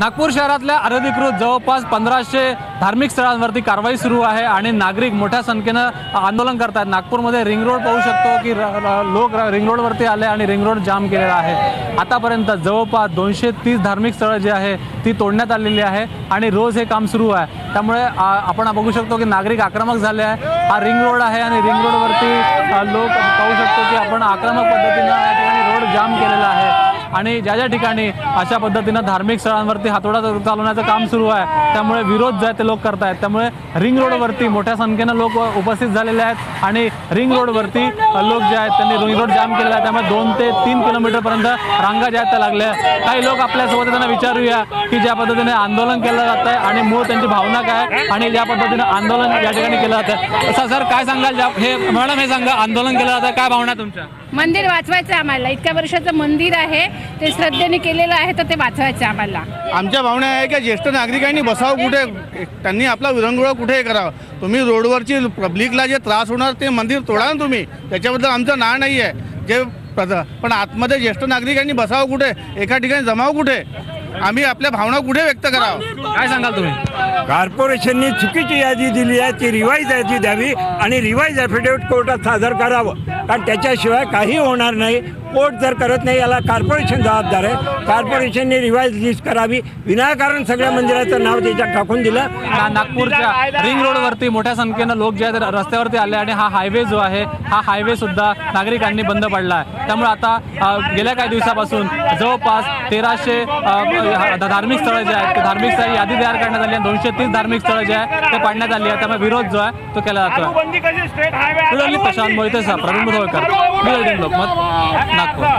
नागपूर शहरातल्या अनधिकृत जवळपास पंधराशे धार्मिक स्थळांवरती कारवाई सुरू आहे आणि नागरिक मोठ्या संख्येनं आंदोलन करतात नागपूरमध्ये रिंग रोड पाहू शकतो की र- लोक रिंग रोडवरती आले आणि रिंग रोड जाम केलेला आहे. आतापर्यंत जवळपास दोनशे तीस धार्मिक स्थळं जी आहे ती तोडण्यात आलेली आहे आणि रोज हे काम सुरू आहे. त्यामुळे आपण बघू शकतो की नागरिक आक्रमक झाले आहे. हा रिंग रोड आहे आणि रिंग रोडवरती लोक पाहू शकतो की आपण आक्रमक पद्धतीनं आणि ज्या ज्या ठिकाणी अशा पद्धतीनं धार्मिक स्थळांवरती हातोडा चालवण्याचं काम सुरू आहे त्यामुळे विरोध जे आहे ते लोक करतायत. त्यामुळे रिंग रोडवरती मोठ्या संख्येनं लोक उपस्थित झालेले आहेत आणि रिंग रोडवरती लोक जे आहेत त्यांनी रिंग रोड जाम केलेला आहे. त्यामुळे दोन ते तीन किलोमीटरपर्यंत रांगा ज्या आहेत त्या लागल्या काही लोक आपल्यासोबत त्यांना विचारूया की ज्या पद्धतीने आंदोलन केलं जात आहे आणि मूळ त्यांची भावना काय आणि ज्या पद्धतीने आंदोलन या ठिकाणी केलं जात सर काय सांगाल? ज्या- हे मॅडम हे सांगा आंदोलन केलं जात काय भावना आहे तुमच्या? मंदिर वाचवायचं आम्हाला. इतक्या वर्षाचं मंदिर आहे ते श्रद्धेने केलेलं आहे तर ते वाचवायचं आम्हाला. आमच्या भावना आहे की ज्येष्ठ नागरिकांनी बसावं कुठे त्यांनी आपला विरंगुळा कुठे करावं? तुम्ही रोडवरची पब्लिकला जे त्रास होणार ते मंदिर तोडा ना तुम्ही. त्याच्याबद्दल आमचं ना नाही आहे. जे प्रद- पण आतमध्ये ज्येष्ठ नागरिकांनी बसावं कुठे? एका ठिकाणी जमावं कुठे? आम्ही आपल्या भावना कुठे व्यक्त करावं? काय सांगाल तुम्ही? कॉर्पोरेशननी चुकीची यादी दिली आहे ती रिवाईज यादी द्यावी आणि रिवाईज ॲफिडेविट कोर्टात सादर करावं. कारण त्याच्याशिवाय काही होणार नाही. कोर्ट जर करत नाही याला कॉर्पोरेशन जबाबदार आहे. कॉर्पोरेशनने रिवाईज लिस्ट करावी. विनाकारण सगळ्या मंदिराचं नाव त्याच्यात टाकून दिलं. नागपूरच्या रिंग रोडवरती मोठ्या संख्येनं लोक जे आहेत रस्त्यावरती आले आणि हा हायवे जो आहे हा हायवे सुद्धा नागरिकांनी बंद पडला आहे. त्यामुळे आता गेल्या काही दिवसापासून जवळपास तेराशे धार्मिक स्थळं जे आहेत ते धार्मिक स्थळ यादी तयार करण्यात आली आहे दोनशे तीस धार्मिक स्थळं जे आहे ते पाडण्यात आली आहे. त्यामुळे विरोध जो आहे तो केला जातो प्रशांत मोहिते सह प्रवीण मुधोळकर. लोकमत नागपूर